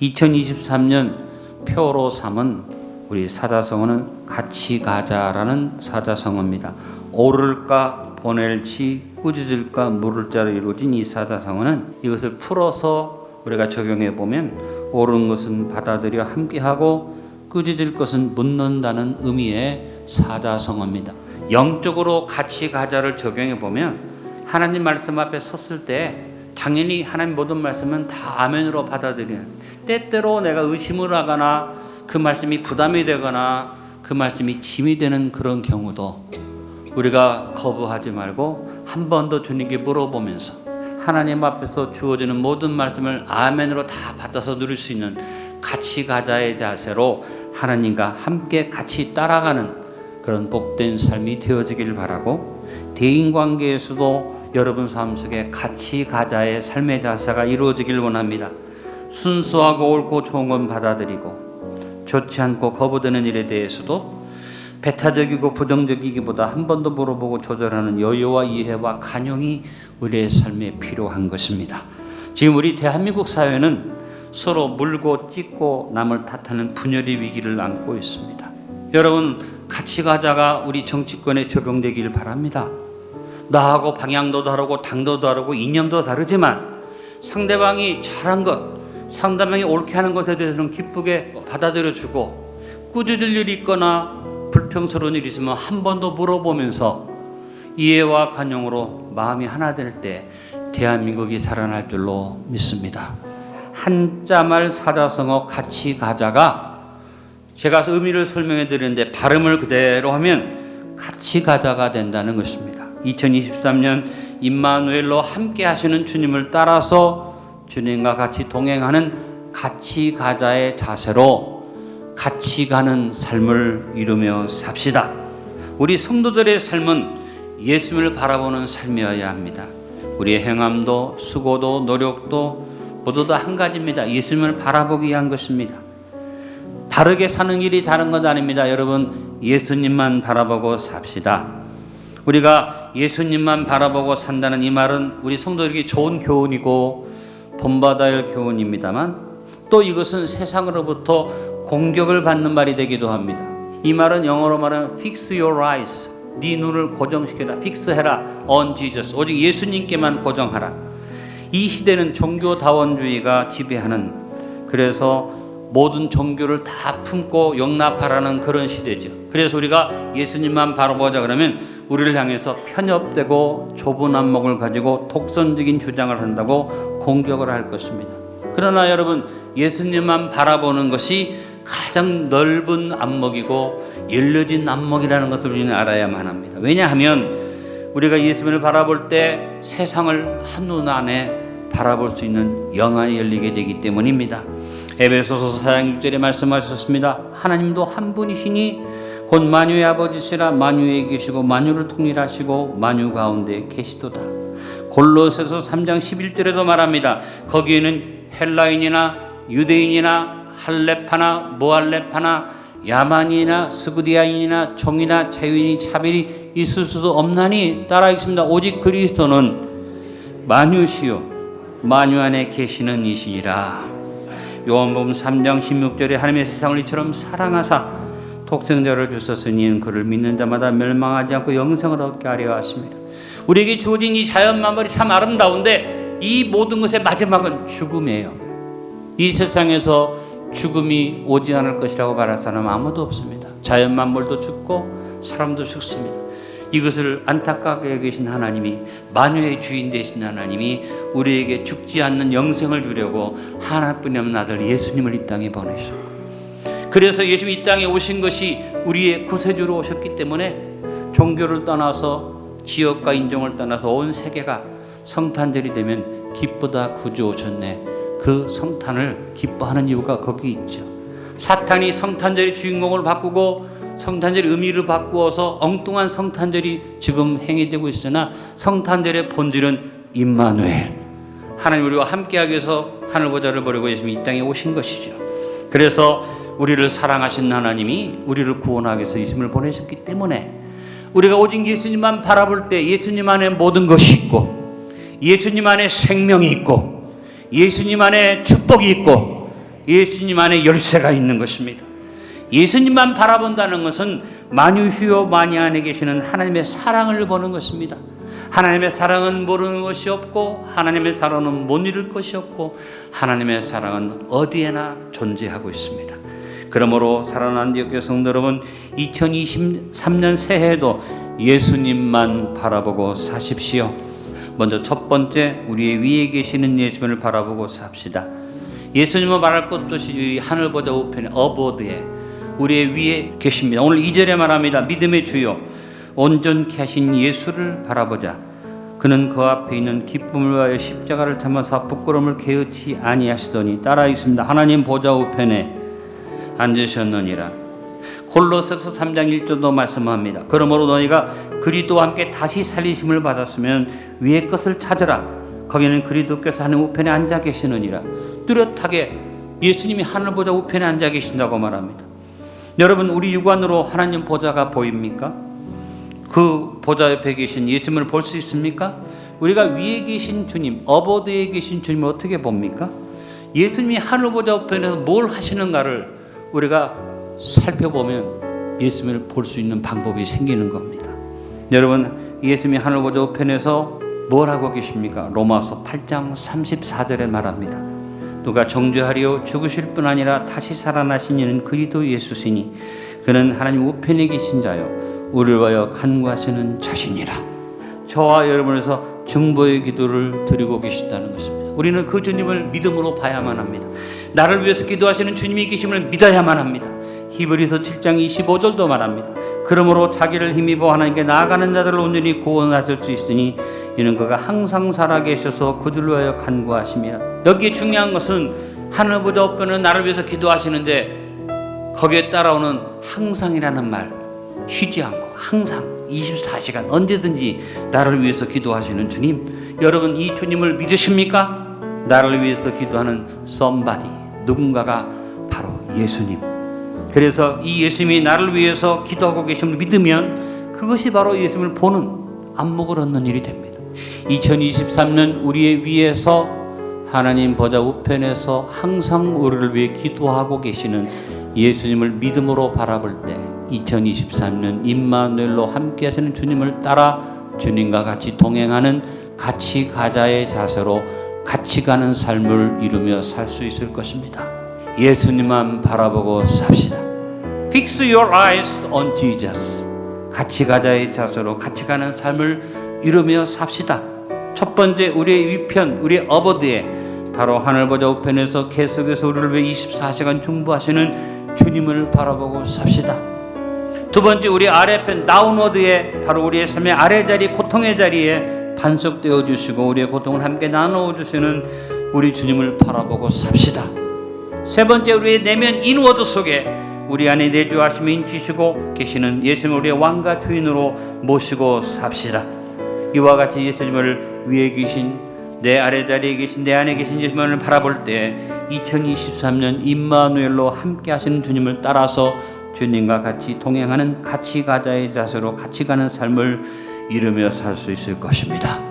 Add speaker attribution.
Speaker 1: 2023년 표로 삼은 우리 사자성어는 같이 가자라는 사자성어입니다. 오를까 보낼지 꾸짖을까 물을 자로 이루어진 이 사자성어는 이것을 풀어서 우리가 적용해 보면 옳은 것은 받아들여 함께하고 꾸짖을 것은 묻는다는 의미의 사자성어입니다. 영적으로 같이 가자를 적용해 보면 하나님 말씀 앞에 섰을 때 당연히 하나님 모든 말씀은 다 아멘으로 받아들이는 때때로 내가 의심을 하거나 그 말씀이 부담이 되거나 그 말씀이 짐이 되는 그런 경우도 우리가 거부하지 말고 한 번 더 주님께 물어보면서 하나님 앞에서 주어지는 모든 말씀을 아멘으로 다 받아서 누릴 수 있는 같이 가자의 자세로 하나님과 함께 같이 따라가는 그런 복된 삶이 되어지길 바라고 대인 관계에서도 여러분 삶 속에 같이 가자의 삶의 자세가 이루어지길 원합니다. 순수하고 옳고 좋은 건 받아들이고 좋지 않고 거부되는 일에 대해서도 배타적이고 부정적이기보다 한 번 더 물어보고 조절하는 여유와 이해와 간용이 우리의 삶에 필요한 것입니다. 지금 우리 대한민국 사회는 서로 물고 찢고 남을 탓하는 분열의 위기를 안고 있습니다. 여러분 같이 가자가 우리 정치권에 적용되길 바랍니다. 나하고 방향도 다르고 당도 다르고 이념도 다르지만 상대방이 잘한 것, 상대방이 옳게 하는 것에 대해서는 기쁘게 받아들여주고 꾸짖을 일이 있거나 불평스러운 일이 있으면 한 번 더 물어보면서 이해와 간용으로 마음이 하나 될 때 대한민국이 살아날 줄로 믿습니다. 한자말 사자성어 같이 가자가 제가 의미를 설명해 드리는데 발음을 그대로 하면 같이 가자가 된다는 것입니다. 2023년 임마누엘로 함께 하시는 주님을 따라서 주님과 같이 동행하는 같이 가자의 자세로 같이 가는 삶을 이루며 삽시다. 우리 성도들의 삶은 예수님을 바라보는 삶이어야 합니다. 우리의 행함도 수고도 노력도 모두 다 한 가지입니다. 예수님을 바라보기 위한 것입니다. 다르게 사는 길이 다른 것 아닙니다. 여러분 예수님만 바라보고 삽시다. 우리가 예수님만 바라보고 산다는 이 말은 우리 성도에게 좋은 교훈이고 본받아야 할 교훈입니다만 또 이것은 세상으로부터 공격을 받는 말이 되기도 합니다. 이 말은 영어로 말하면 fix your eyes. 네 눈을 고정시켜라. fix해라. on Jesus. 오직 예수님께만 고정하라. 이 시대는 종교 다원주의가 지배하는 그래서 모든 종교를 다 품고 용납하라는 그런 시대죠. 그래서 우리가 예수님만 바라보자 그러면 우리를 향해서 편협되고 좁은 안목을 가지고 독선적인 주장을 한다고 공격을 할 것입니다. 그러나 여러분 예수님만 바라보는 것이 가장 넓은 안목이고 열려진 안목이라는 것을 우리는 알아야만 합니다. 왜냐하면 우리가 예수님을 바라볼 때 세상을 한눈 안에 바라볼 수 있는 영안이 열리게 되기 때문입니다. 에베소서 4장 6절에 말씀하셨습니다. 하나님도 한 분이시니 곧 만유의 아버지시라 만유에 계시고 만유를 통일하시고 만유 가운데 계시도다. 골로새서 3장 11절에도 말합니다. 거기에는 헬라인이나 유대인이나 할레파나 무할레파나 야만이나 스구디아인이나 종이나 자유인이 차별이 있을 수도 없나니 따라 읽습니다. 오직 그리스도는 만유시요 만유 안에 계시는 이시니라. 요한복음 3장 16절에 하나님의 세상을 이처럼 사랑하사 독생자를 주셨으니 그를 믿는 자마다 멸망하지 않고 영생을 얻게 하려 하십니다. 우리에게 주어진 이 자연 만물이 참 아름다운데 이 모든 것의 마지막은 죽음이에요. 이 세상에서 죽음이 오지 않을 것이라고 말할 사람은 아무도 없습니다. 자연 만물도 죽고 사람도 죽습니다. 이것을 안타깝게 여기신 하나님이 만유의 주인 되신 하나님이 우리에게 죽지 않는 영생을 주려고 하나뿐이 없는 아들 예수님을 이 땅에 보내셨고 그래서 예수님 이 땅에 오신 것이 우리의 구세주로 오셨기 때문에 종교를 떠나서 지역과 인종을 떠나서 온 세계가 성탄절이 되면 기쁘다 구주 오셨네. 그 성탄을 기뻐하는 이유가 거기 있죠. 사탄이 성탄절의 주인공을 바꾸고 성탄절의 의미를 바꾸어서 엉뚱한 성탄절이 지금 행해되고 있으나 성탄절의 본질은 임마누엘. 하나님 우리와 함께하기 위해서 하늘 보좌를 버리고 예수님이 이 땅에 오신 것이죠. 그래서 우리를 사랑하신 하나님이 우리를 구원하기 위해서 예수님을 보내셨기 때문에 우리가 오직 예수님만 바라볼 때 예수님 안에 모든 것이 있고 예수님 안에 생명이 있고 예수님 안에 축복이 있고 예수님 안에 열쇠가 있는 것입니다. 예수님만 바라본다는 것은 만유시오 만이 안에 계시는 하나님의 사랑을 보는 것입니다. 하나님의 사랑은 모르는 것이 없고 하나님의 사랑은 못 이룰 것이 없고 하나님의 사랑은 어디에나 존재하고 있습니다. 그러므로 사랑하는 디옥교 성도 여러분 2023년 새해에도 예수님만 바라보고 사십시오. 먼저 첫 번째 우리의 위에 계시는 예수님을 바라보고 삽시다. 예수님은 말할 것도 없이 하늘보다 우편에 어보드에 우리의 위에 계십니다. 오늘 2절에 말합니다. 믿음의 주요 온전케 하신 예수를 바라보자. 그는 그 앞에 있는 기쁨을 위하여 십자가를 참아사 부끄러움을 개의치 아니하시더니 따라 있습니다. 하나님 보좌 우편에 앉으셨느니라. 골로새서 3장 1절도 말씀합니다. 그러므로 너희가 그리스도와 함께 다시 살리심을 받았으면 위의 것을 찾으라. 거기는 그리스도께서 하늘 우편에 앉아 계시느니라. 뚜렷하게 예수님이 하늘 보좌 우편에 앉아 계신다고 말합니다. 여러분 우리 육안으로 하나님 보좌가 보입니까? 그 보좌 옆에 계신 예수님을 볼 수 있습니까? 우리가 위에 계신 주님, 어버드에 계신 주님을 어떻게 봅니까? 예수님이 하늘 보좌 우편에서 뭘 하시는가를 우리가 살펴보면 예수님을 볼 수 있는 방법이 생기는 겁니다. 여러분, 예수님이 하늘 보좌 우편에서 뭘 하고 계십니까? 로마서 8장 34절에 말합니다. 누가 정죄하리요 죽으실 뿐 아니라 다시 살아나신 이는 그리스도 예수시니 그는 하나님 우편에 계신 자요 우리를 위하여 간구하시는 자신이라. 저와 여러분에서 중보의 기도를 드리고 계신다는 것입니다. 우리는 그 주님을 믿음으로 봐야만 합니다. 나를 위해서 기도하시는 주님이 계심을 믿어야만 합니다. 히브리서 7장 25절도 말합니다. 그러므로 자기를 힘입어 하나님께 나아가는 자들을 온전히 구원하실 수 있으니 이는 그가 항상 살아계셔서 그들로 하여 간구하시며 여기 중요한 것은 하늘보다 없는 나를 위해서 기도하시는데 거기에 따라오는 항상이라는 말 쉬지 않고 항상 24시간 언제든지 나를 위해서 기도하시는 주님 여러분 이 주님을 믿으십니까? 나를 위해서 기도하는 somebody 누군가가 바로 예수님. 그래서 이 예수님이 나를 위해서 기도하고 계심을 믿으면 그것이 바로 예수님을 보는 안목을 얻는 일이 됩니다. 2023년 우리의 위에서 하나님 보좌 우편에서 항상 우리를 위해 기도하고 계시는 예수님을 믿음으로 바라볼 때 2023년 임마누엘로 함께 하시는 주님을 따라 주님과 같이 동행하는 같이 가자의 자세로 같이 가는 삶을 이루며 살 수 있을 것입니다. 예수님만 바라보고 삽시다. Fix your eyes on Jesus. 같이 가자의 자세로 같이 가는 삶을 이루며 삽시다. 첫 번째 우리의 위편, 우리의 어버드에 바로 하늘 보좌 우편에서 계속해서 우리를 위해 24시간 중보하시는 주님을 바라보고 삽시다. 두 번째 우리 아래편 다운워드에 바로 우리의 삶의 아래 자리 고통의 자리에 반석되어 주시고 우리의 고통을 함께 나누어 주시는 우리 주님을 바라보고 삽시다. 세 번째 우리의 내면 인워드 속에 우리 안에 내주하심이 인치시고 계시는 예수님 우리의 왕과 주인으로 모시고 삽시다. 이와 같이 예수님을 위에 계신 내 아래 자리에 계신 내 안에 계신 예수님을 바라볼 때 2023년 임마누엘로 함께 하시는 주님을 따라서 주님과 같이 동행하는 같이 가자의 자세로 같이 가는 삶을 이루며 살 수 있을 것입니다.